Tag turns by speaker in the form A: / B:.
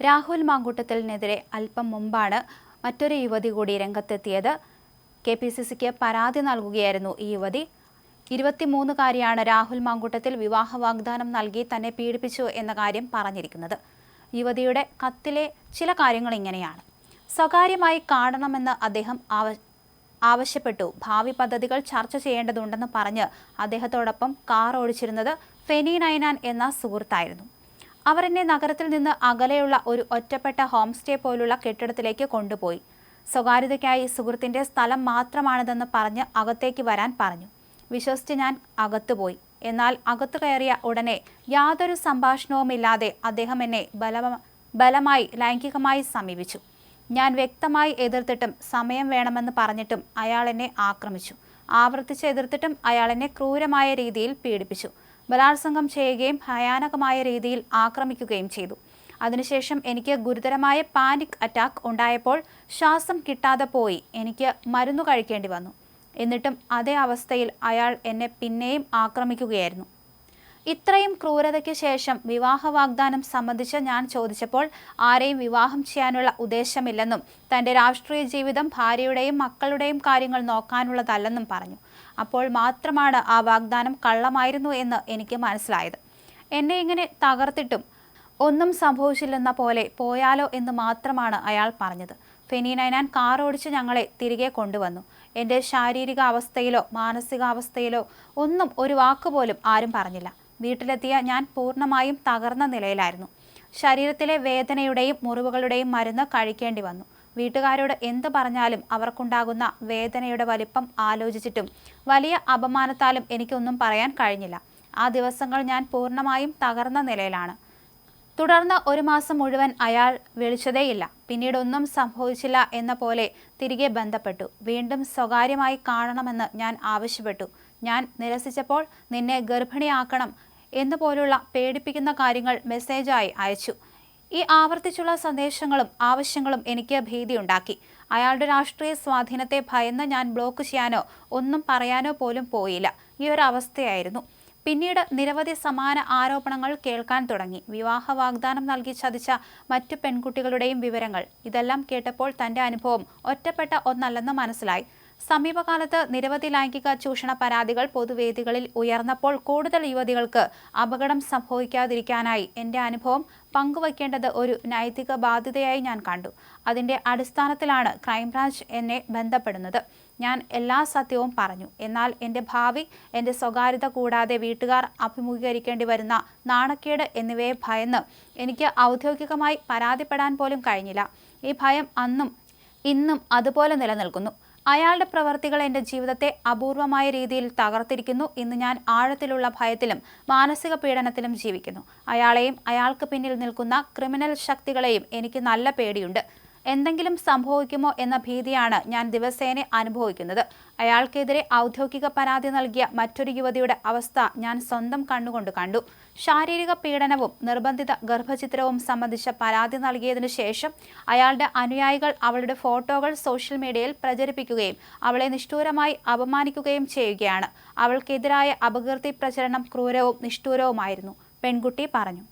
A: രാഹുൽ മാങ്കൂട്ടത്തിനെതിരെ അല്പം മുമ്പാണ് മറ്റൊരു യുവതി കൂടി രംഗത്തെത്തിയത്. കെ പി സി സിക്ക് പരാതി നൽകുകയായിരുന്നു ഈ യുവതി. ഇരുപത്തിമൂന്നുകാരിയാണ് രാഹുൽ മാങ്കൂട്ടത്തിൽ വിവാഹ വാഗ്ദാനം നൽകി തന്നെ പീഡിപ്പിച്ചു എന്ന കാര്യം പറഞ്ഞിരിക്കുന്നത്. യുവതിയുടെ കത്തിലെ ചില കാര്യങ്ങൾ ഇങ്ങനെയാണ്. സ്വകാര്യമായി കാണണമെന്ന് അദ്ദേഹം ആവ ആവശ്യപ്പെട്ടു. ഭാവി പദ്ധതികൾ ചർച്ച ചെയ്യേണ്ടതുണ്ടെന്ന് പറഞ്ഞ് അദ്ദേഹത്തോടൊപ്പം കാർ ഓടിച്ചിരുന്നത് ഫെനി നൈനാൻ എന്ന സുഹൃത്തായിരുന്നു. അവർ എന്നെ നഗരത്തിൽ നിന്ന് അകലെയുള്ള ഒരു ഒറ്റപ്പെട്ട ഹോം സ്റ്റേ പോലുള്ള കെട്ടിടത്തിലേക്ക് കൊണ്ടുപോയി. സ്വകാര്യതയ്ക്കായി സുഹൃത്തിന്റെ സ്ഥലം മാത്രമാണിതെന്ന് പറഞ്ഞ് അകത്തേക്ക് വരാൻ പറഞ്ഞു. വിശ്വസിച്ച് ഞാൻ അകത്തുപോയി എന്നാൽ അകത്തു കയറിയ ഉടനെ യാതൊരു സംഭാഷണവുമില്ലാതെ അദ്ദേഹം എന്നെ ബലമ ബലമായി ലൈംഗികമായി സമീപിച്ചു. ഞാൻ വ്യക്തമായി എതിർത്തിട്ടും സമയം വേണമെന്ന് പറഞ്ഞിട്ടും അയാൾ എന്നെ ആക്രമിച്ചു. ആവർത്തിച്ച് എതിർത്തിട്ടും അയാൾ എന്നെ ക്രൂരമായ രീതിയിൽ പീഡിപ്പിച്ചു. ബലാത്സംഗം ചെയ്യുകയും ഭയാനകമായ രീതിയിൽ ആക്രമിക്കുകയും ചെയ്തു. അതിനുശേഷം എനിക്ക് ഗുരുതരമായ പാനിക് അറ്റാക്ക് ഉണ്ടായപ്പോൾ ശ്വാസം കിട്ടാതെ പോയി. എനിക്ക് മരുന്നു കഴിക്കേണ്ടി വന്നു. എന്നിട്ടും അതേ അവസ്ഥയിൽ അയാൾ എന്നെ പിന്നെയും ആക്രമിക്കുകയായിരുന്നു. ഇത്രയും ക്രൂരതയ്ക്ക് ശേഷം വിവാഹ വാഗ്ദാനം സംബന്ധിച്ച് ഞാൻ ചോദിച്ചപ്പോൾ ആരെയും വിവാഹം ചെയ്യാനുള്ള ഉദ്ദേശമില്ലെന്നും തന്റെ രാഷ്ട്രീയ ജീവിതം ഭാര്യയുടെയും മക്കളുടെയും കാര്യങ്ങൾ നോക്കാനുള്ളതല്ലെന്നും പറഞ്ഞു. അപ്പോൾ മാത്രമാണ് ആ വാഗ്ദാനം കള്ളമായിരുന്നു എന്ന് എനിക്ക് മനസ്സിലായത്. എന്നെ ഇങ്ങനെ തകർത്തിട്ടും ഒന്നും സംഭവിച്ചില്ലെന്ന പോലെ പോയാലോ എന്ന് മാത്രമാണ് അയാൾ പറഞ്ഞത്. ഫെനി നൈനാൻ കാർ ഓടിച്ച് ഞങ്ങളെ തിരികെ കൊണ്ടുവന്നു. എന്റെ ശാരീരിക അവസ്ഥയിലോ മാനസികാവസ്ഥയിലോ ഒന്നും ഒരു വാക്കുപോലും ആരും പറഞ്ഞില്ല. വീട്ടിലെത്തിയ ഞാൻ പൂർണമായും തകർന്ന നിലയിലായിരുന്നു. ശരീരത്തിലെ വേദനയുടെയും മുറിവുകളുടെയും മരുന്ന് കഴിക്കേണ്ടി വന്നു. വീട്ടുകാരോട് എന്ത് പറഞ്ഞാലും അവർക്കുണ്ടാകുന്ന വേദനയുടെ വലിപ്പം ആലോചിച്ചിട്ടും വലിയ അപമാനത്താലും എനിക്കൊന്നും പറയാൻ കഴിഞ്ഞില്ല. ആ ദിവസങ്ങൾ ഞാൻ പൂർണമായും തകർന്ന നിലയിലാണ്. തുടർന്ന് ഒരു മാസം മുഴുവൻ അയാൾ വിളിച്ചതേയില്ല. പിന്നീട് ഒന്നും സംഭവിച്ചില്ല എന്ന പോലെ തിരികെ ബന്ധപ്പെട്ടു. വീണ്ടും സ്വകാര്യമായി കാണണമെന്ന് ഞാൻ ആവശ്യപ്പെട്ടു. ഞാൻ നിരസിച്ചപ്പോൾ നിന്നെ ഗർഭിണിയാക്കണം എന്നുപോലുള്ള പേടിപ്പിക്കുന്ന കാര്യങ്ങൾ മെസ്സേജായി അയച്ചു. ഈ ആവർത്തിച്ചുള്ള സന്ദേശങ്ങളും ആവശ്യങ്ങളും എനിക്ക് ഭീതിയുണ്ടാക്കി. അയാളുടെ രാഷ്ട്രീയ സ്വാധീനത്തെ ഭയന്ന് ഞാൻ ബ്ലോക്ക് ചെയ്യാനോ ഒന്നും പറയാനോ പോലും പോയില്ല. ഈ ഒരു അവസ്ഥയായിരുന്നു. പിന്നീട് നിരവധി സമാന ആരോപണങ്ങൾ കേൾക്കാൻ തുടങ്ങി. വിവാഹ വാഗ്ദാനം നൽകി ചതിച്ച മറ്റു പെൺകുട്ടികളുടെയും വിവരങ്ങൾ. ഇതെല്ലാം കേട്ടപ്പോൾ തന്റെ അനുഭവം ഒറ്റപ്പെട്ട ഒന്നല്ലെന്ന് മനസ്സിലായി. സമീപകാലത്ത് നിരവധി ലൈംഗിക ചൂഷണ പരാതികൾ പൊതുവേദികളിൽ ഉയർന്നപ്പോൾ കൂടുതൽ യുവതികൾക്ക് അപകടം സംഭവിക്കാതിരിക്കാനായി എന്റെ അനുഭവം പങ്കുവയ്ക്കേണ്ടത് ഒരു നൈതിക ബാധ്യതയായി ഞാൻ കണ്ടു. അതിന്റെ അടിസ്ഥാനത്തിലാണ് ക്രൈംബ്രാഞ്ച് എന്നെ ബന്ധപ്പെടുന്നത്. ഞാൻ എല്ലാ സത്യവും പറഞ്ഞു. എന്നാൽ എന്റെ ഭാവി എന്റെ സ്വകാര്യത കൂടാതെ വീട്ടുകാർ അഭിമുഖീകരിക്കേണ്ടി വരുന്ന നാണക്കേട് എന്നിവയെ ഭയന്ന് എനിക്ക് ഔദ്യോഗികമായി പരാതിപ്പെടാൻ പോലും കഴിഞ്ഞില്ല. ഈ ഭയം അന്നും ഇന്നും അതുപോലെ നിലനിൽക്കുന്നു. അയാളുടെ പ്രവർത്തികൾ എന്റെ ജീവിതത്തെ അപൂർവമായ രീതിയിൽ തകർത്തിരിക്കുന്നു ഇന്ന് ഞാൻ ആഴത്തിലുള്ള ഭയത്തിലും മാനസിക പീഡനത്തിലും ജീവിക്കുന്നു. അയാളെയും അയാൾക്ക് പിന്നിൽ നിൽക്കുന്ന ക്രിമിനൽ ശക്തികളെയും എനിക്ക് നല്ല പേടിയുണ്ട്. എന്തെങ്കിലും സംഭവിക്കുമോ എന്ന ഭീതിയാണ് ഞാൻ ദിവസേന അനുഭവിക്കുന്നത്. അയാൾക്കെതിരെ ഔദ്യോഗിക പരാതി നൽകിയ മറ്റൊരു യുവതിയുടെ അവസ്ഥ ഞാൻ സ്വന്തം കണ്ണുകൊണ്ട് കണ്ടു. ശാരീരിക പീഡനവും നിർബന്ധിത ഗർഭചിത്രവും സംബന്ധിച്ച പരാതി നൽകിയതിനു ശേഷം അയാളുടെ അനുയായികൾ അവളുടെ ഫോട്ടോകൾ സോഷ്യൽ മീഡിയയിൽ പ്രചരിപ്പിക്കുകയും അവളെ നിഷ്ഠൂരമായി അപമാനിക്കുകയും ചെയ്യുകയാണ്. അവൾക്കെതിരായ അപകീർത്തി പ്രചരണം ക്രൂരവും നിഷ്ഠൂരവുമായിരുന്നു. പെൺകുട്ടി പറഞ്ഞു.